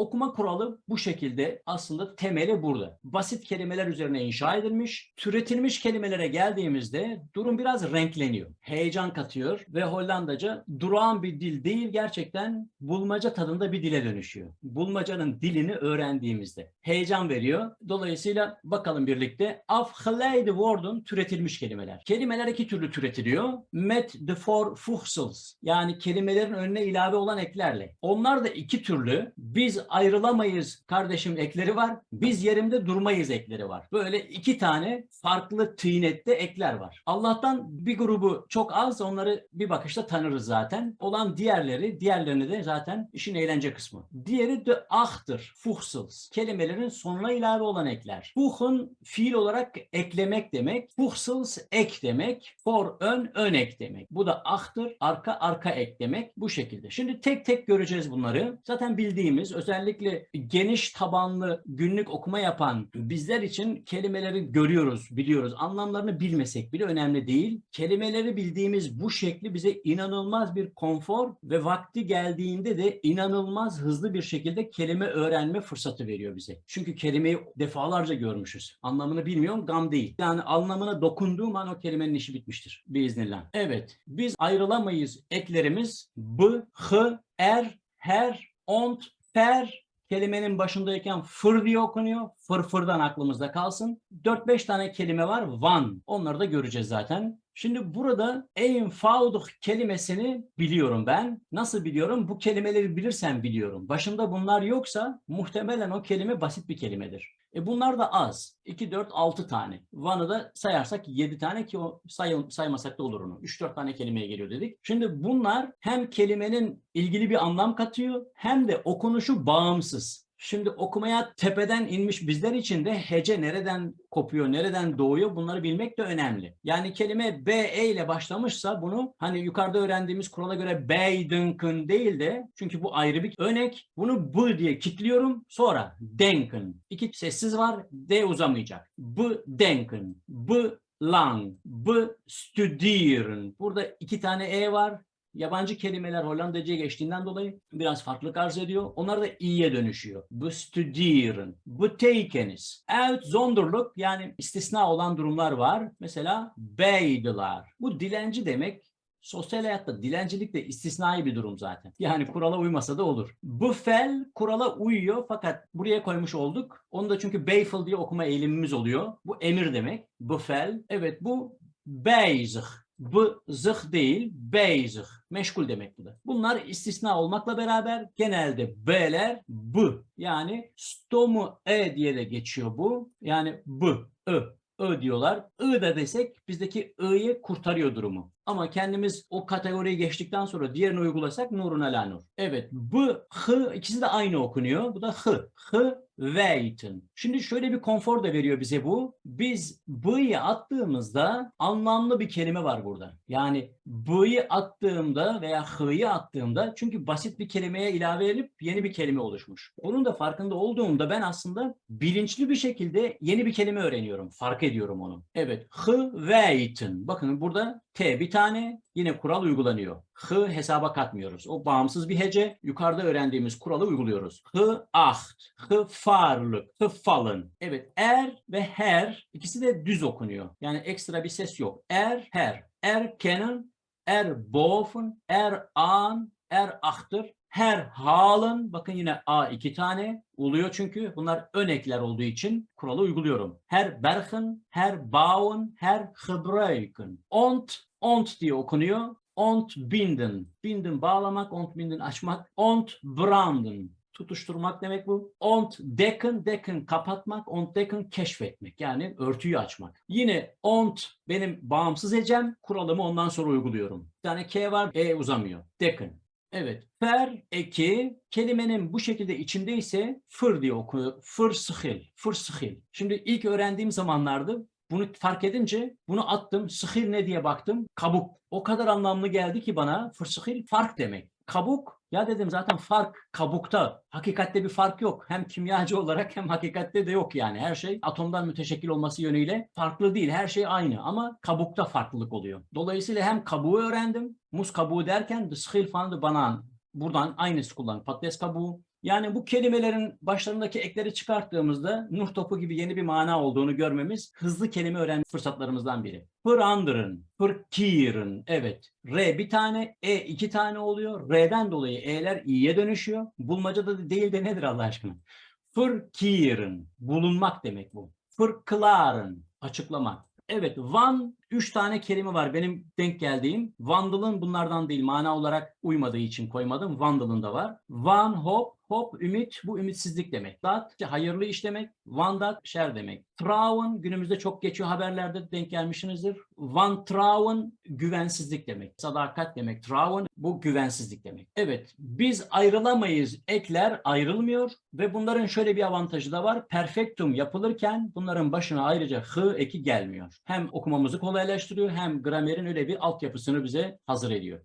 okuma kuralı bu şekilde aslında temeli burada. Basit kelimeler üzerine inşa edilmiş. Türetilmiş kelimelere geldiğimizde durum biraz renkleniyor. Heyecan katıyor ve Hollandaca durağan bir dil değil gerçekten bulmaca tadında bir dile dönüşüyor. Bulmacanın dilini öğrendiğimizde. Heyecan veriyor. Dolayısıyla bakalım birlikte afgeleide woorden türetilmiş kelimeler. Kelimeler iki türlü türetiliyor. Met the four voegsels yani kelimelerin önüne ilave olan eklerle. Onlar da iki türlü. Biz ayrılamayız kardeşim ekleri var. Biz yerimde durmayız ekleri var. Böyle iki tane farklı tıynette ekler var. Allah'tan bir grubu çok az onları bir bakışta tanırız zaten. Olan diğerleri, diğerlerini de zaten işin eğlence kısmı. Diğeri de ahtır, fuhsels. Kelimelerin sonuna ilave olan ekler. Fuhun fiil olarak eklemek demek. Fuhsels ek demek. For ön, ön ek demek. Bu da ahtır, arka, arka ek demek. Bu şekilde. Şimdi tek tek göreceğiz bunları. Zaten bildiğimiz özellikle geniş tabanlı günlük okuma yapan bizler için kelimeleri görüyoruz, biliyoruz. Anlamlarını bilmesek bile önemli değil. Kelimeleri bildiğimiz bu şekli bize inanılmaz bir konfor ve vakti geldiğinde de inanılmaz hızlı bir şekilde kelime öğrenme fırsatı veriyor bize. Çünkü kelimeyi defalarca görmüşüz. Anlamını bilmiyorum, gam değil. Yani anlamına dokunduğum an o kelimenin işi bitmiştir biiznillah. Evet, biz ayrılamayız eklerimiz b, h, er, her, ont, per kelimenin başındayken fır diye okunuyor. Fır fırdan aklımızda kalsın. 4-5 tane kelime var. Van. Onları da göreceğiz zaten. Şimdi burada enfauduh kelimesini biliyorum ben. Nasıl biliyorum? Bu kelimeleri bilirsem biliyorum. Başında bunlar yoksa muhtemelen o kelime basit bir kelimedir. E bunlar da az. 2, 4, 6 tane. Van'ı da sayarsak 7 tane ki o say saymasak da olur onu. 3-4 tane kelimeye geliyor dedik. Şimdi bunlar hem kelimenin ilgili bir anlam katıyor hem de okunuşu bağımsız. Şimdi okumaya tepeden inmiş bizler için de hece nereden kopuyor, nereden doğuyor bunları bilmek de önemli. Yani kelime B, E ile başlamışsa bunu hani yukarıda öğrendiğimiz kurala göre Beydenken değil de çünkü bu ayrı bir örnek. Bunu B diye kilitliyorum. Sonra denken. İki sessiz var. D uzamayacak. B denken. B lang. B studieren. Burada iki tane E var. Yabancı kelimeler Hollandaca'ya geçtiğinden dolayı biraz farklılık arz ediyor. Onlar da i'ye dönüşüyor. Bestudieren, betekenis. Uitzonderlijk yani istisna olan durumlar var. Mesela beydiler. Bu dilenci demek. Sosyal hayatta dilencilik de istisnai bir durum zaten. Yani kurala uymasa da olur. Buffel kurala uyuyor fakat buraya koymuş olduk. Onu da çünkü Beifel diye okuma eğilimimiz oluyor. Bu emir demek. Buffel. Evet bu bezig. Bu zıh değil, bezig. Meşgul demek bu da. Bunlar istisna olmakla beraber genelde B'ler B. Yani stomu E diye de geçiyor bu. Yani B, Ö. Ö diyorlar. I da desek bizdeki I'yi kurtarıyor durumu. Ama kendimiz o kategoriyi geçtikten sonra diğerini uygulasak nurun ala nur. Evet bu hı ikisi de aynı okunuyor. Bu da hı. Hı waitin. Şimdi şöyle bir konfor da veriyor bize bu. Biz b'yı attığımızda anlamlı bir kelime var burada. Yani b'yı attığımda veya h'yı attığımda çünkü basit bir kelimeye ilave edip yeni bir kelime oluşmuş. Bunun da farkında olduğumda ben aslında bilinçli bir şekilde yeni bir kelime öğreniyorum. Fark ediyorum onu. Evet. Hı waitin. Bakın burada T bir tane yine kural uygulanıyor. Hı hesaba katmıyoruz. O bağımsız bir hece. Yukarıda öğrendiğimiz kuralı uyguluyoruz. Hı aht, hı farlık, hı falın. Evet er ve her ikisi de düz okunuyor. Yani ekstra bir ses yok. Er, her. Er kennen, er boven, er an, er achter. Her halen, bakın yine A iki tane oluyor çünkü bunlar ön ekler olduğu için kuralı uyguluyorum. Her bergen, her bauen, her gebruiken. Ont, ont diye okunuyor. Ont binden. Binden bağlamak, ont binden açmak. Ont branden. Tutuşturmak demek bu. Ont decken, decken kapatmak, ont decken keşfetmek. Yani örtüyü açmak. Yine ont benim bağımsız hecem. Kuralımı ondan sonra uyguluyorum. Bir tane K var, E uzamıyor. Decken. Evet. Per eki kelimenin bu şekilde içindeyse fır diye okuyor. Fır sıhil. Fır sıhil. Şimdi ilk öğrendiğim zamanlarda bunu fark edince bunu attım. Sıhil ne diye baktım. Kabuk. O kadar anlamlı geldi ki bana. Fır sıhil fark demek. Kabuk ya dedim zaten fark kabukta. Hakikatte bir fark yok. Hem kimyacı olarak hem hakikatte de yok yani. Her şey atomdan müteşekkil olması yönüyle farklı değil. Her şey aynı ama kabukta farklılık oluyor. Dolayısıyla hem kabuğu öğrendim. Muz kabuğu derken the schil falan da banan. Buradan aynısı kullan. Patates kabuğu, Yani bu kelimelerin başlarındaki ekleri çıkarttığımızda Nuh topu gibi yeni bir mana olduğunu görmemiz hızlı kelime öğrenme fırsatlarımızdan biri. Fırandırın, fırkirın, evet. R bir tane, E iki tane oluyor. R'den dolayı E'ler i'ye dönüşüyor. Bulmacada da değil de nedir Allah aşkına? Fırkirın, bulunmak demek bu. Fırkıların, açıklamak. Evet, Van üç tane kelime var benim denk geldiğim. Vandal'ın bunlardan değil mana olarak uymadığı için koymadım. Vandal'ın da var. Van, hop, hop, ümit bu ümitsizlik demek. Dat hayırlı iş demek. Vandat şer demek. Trauen günümüzde çok geçiyor haberlerde denk gelmişsinizdir. Van Trauen güvensizlik demek. Sadakat demek. Trauen bu güvensizlik demek. Evet biz ayrılamayız. Ekler ayrılmıyor ve bunların şöyle bir avantajı da var. Perfektum yapılırken bunların başına ayrıca hı eki gelmiyor. Hem okumamızı kolaylaştırıyor hem gramerin öyle bir altyapısını bize hazır ediyor.